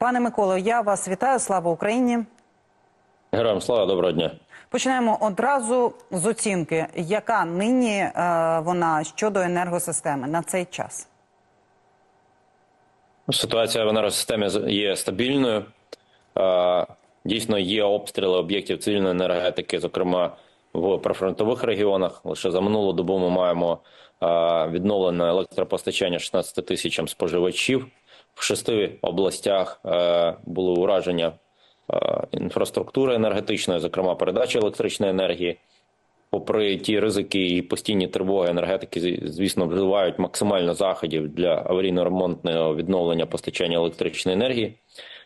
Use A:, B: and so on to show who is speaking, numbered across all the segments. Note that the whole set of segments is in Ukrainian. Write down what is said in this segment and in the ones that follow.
A: Пане Миколо, я вас вітаю. Слава Україні.
B: Героям слава доброго дня.
A: Починаємо одразу з оцінки, яка нині е, вона щодо енергосистеми на цей час.
B: Ситуація в енергосистемі є стабільною. Е, Дійсно, є обстріли об'єктів цивільної енергетики, зокрема в прифронтових регіонах. Лише за минулу добу ми маємо е, відновлене електропостачання 16 тисячам споживачів. В шести областях е, були ураження е, інфраструктури енергетичної, зокрема передачі електричної енергії. Попри ті ризики і постійні тривоги енергетики, звісно, вживають максимально заходів для аварійно-ремонтного відновлення постачання електричної енергії,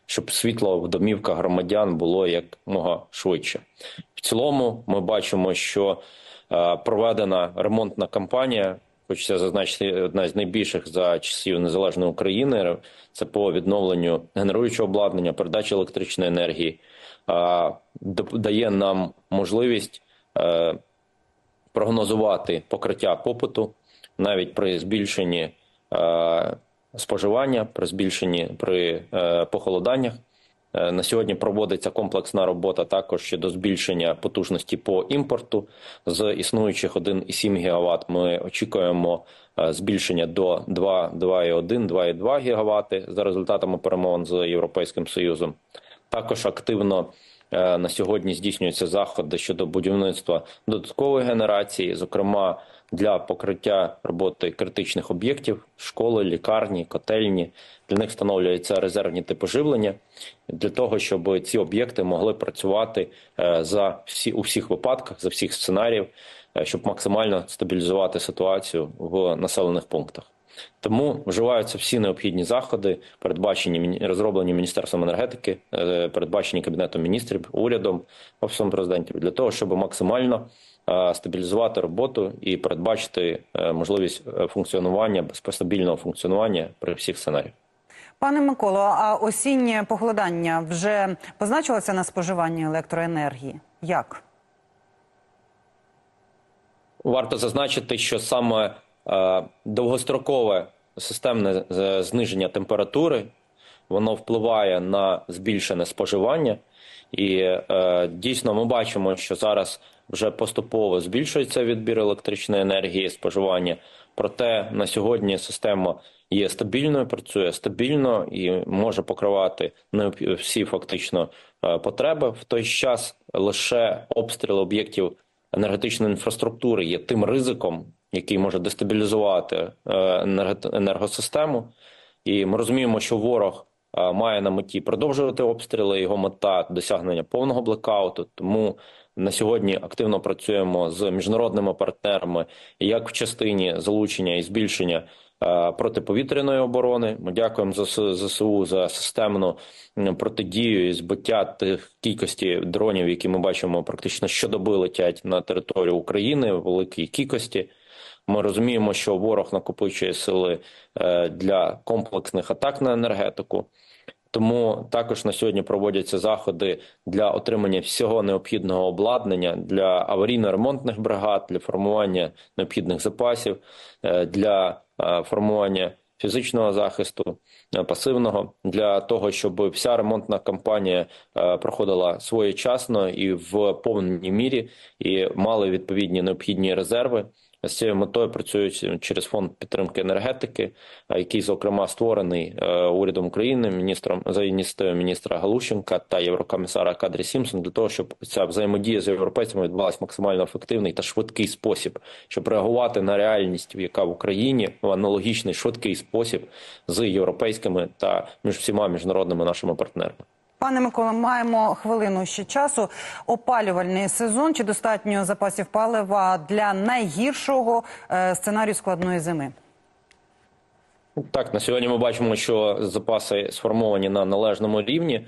B: щоб світло в домівках громадян було якмога швидше. В цілому, ми бачимо, що е, проведена ремонтна кампанія. Хочеться зазначити одна з найбільших за часів незалежної України. Це по відновленню генеруючого обладнання, передачі електричної енергії, дає нам можливість е, прогнозувати покриття попиту навіть при збільшенні е, споживання, при збільшенні при е, похолоданнях. Е, На сьогодні проводиться комплексна робота також щодо збільшення потужності по імпорту з існуючих 1,7 ГВт. Ми очікуємо е, збільшення до 2,1, 2,2 ГВт за результатами перемовин з Європейським Союзом. Також активно е, на сьогодні здійснюються заходи щодо будівництва додаткової генерації, зокрема для покриття роботи критичних об'єктів, школи, лікарні, котельні. Для них встановлюються резервні типи живлення для того, щоб ці об'єкти могли працювати е, за всі у всіх випадках, за всіх сценаріїв, е, щоб максимально стабілізувати ситуацію в населених пунктах. Тому вживаються всі необхідні заходи, передбачені розроблені міністерством енергетики, е, передбачені кабінетом міністрів, урядом, офісом президентів для того, щоб максимально е, стабілізувати роботу і передбачити е, можливість функціонування безпостабільного функціонування при всіх сценаріях.
A: Пане Миколо, а осіннє похолодання вже позначилося на споживанні електроенергії? Як?
B: Варто зазначити, що саме довгострокове системне е, зниження температури воно впливає на збільшене споживання, і е, дійсно ми бачимо, що зараз вже поступово збільшується відбір електричної енергії, споживання. Проте на сьогодні система є стабільною, працює стабільно і може покривати необх- всі фактично е, потреби. В той час лише обстріли об'єктів енергетичної інфраструктури є тим ризиком, який може дестабілізувати е, енергосистему. І ми розуміємо, що ворог е, має на меті продовжувати обстріли. Його мета досягнення повного блекауту. Тому на сьогодні активно працюємо з міжнародними партнерами, як в частині залучення і збільшення е, протиповітряної оборони. Ми дякуємо ЗС- ЗСУ за системну протидію і збиття тих кількості дронів, які ми бачимо практично щодоби летять на територію України в великій кількості. Ми розуміємо, що ворог накопичує сили е, для комплексних атак на енергетику. Тому також на сьогодні проводяться заходи для отримання всього необхідного обладнання для аварійно-ремонтних бригад, для формування необхідних запасів, е, для е, формування фізичного захисту, пасивного для того, щоб вся ремонтна кампанія проходила своєчасно і в повній мірі, і мали відповідні необхідні резерви. З цією метою працюють через фонд підтримки енергетики, який зокрема створений е, урядом України, міністром за ініціативою міністра Галущенка та єврокомісара Кадрі Сімсон, для того, щоб ця взаємодія з європейцями відбулася максимально ефективний та швидкий спосіб, щоб реагувати на реальність, яка в Україні в аналогічний швидкий спосіб з європейськими та між всіма міжнародними нашими партнерами.
A: Пане Миколо, маємо хвилину ще часу. Опалювальний сезон чи достатньо запасів палива для найгіршого е, сценарію складної зими?
B: Так, на сьогодні ми бачимо, що запаси сформовані на належному рівні,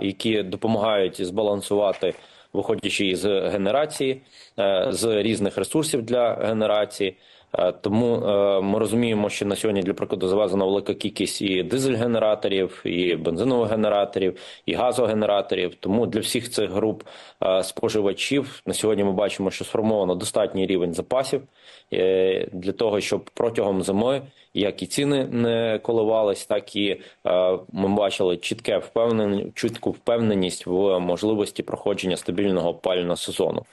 B: які допомагають збалансувати, виходячи із генерації, е, з різних ресурсів для генерації. Е, Тому е, ми розуміємо, що на сьогодні для прикладу завезена велика кількість і дизель-генераторів, і бензинових генераторів, і газогенераторів. Тому для всіх цих груп е, споживачів на сьогодні ми бачимо, що сформовано достатній рівень запасів для того, щоб протягом зими як і ціни не коливались, так і ми бачили чітке впевнення, чітку впевненість в можливості проходження стабільного опалювального сезону.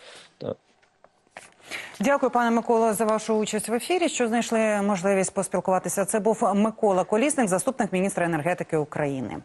A: Дякую, пане Микола, за вашу участь в ефірі. Що знайшли можливість поспілкуватися. Це був Микола Колісник, заступник міністра енергетики України.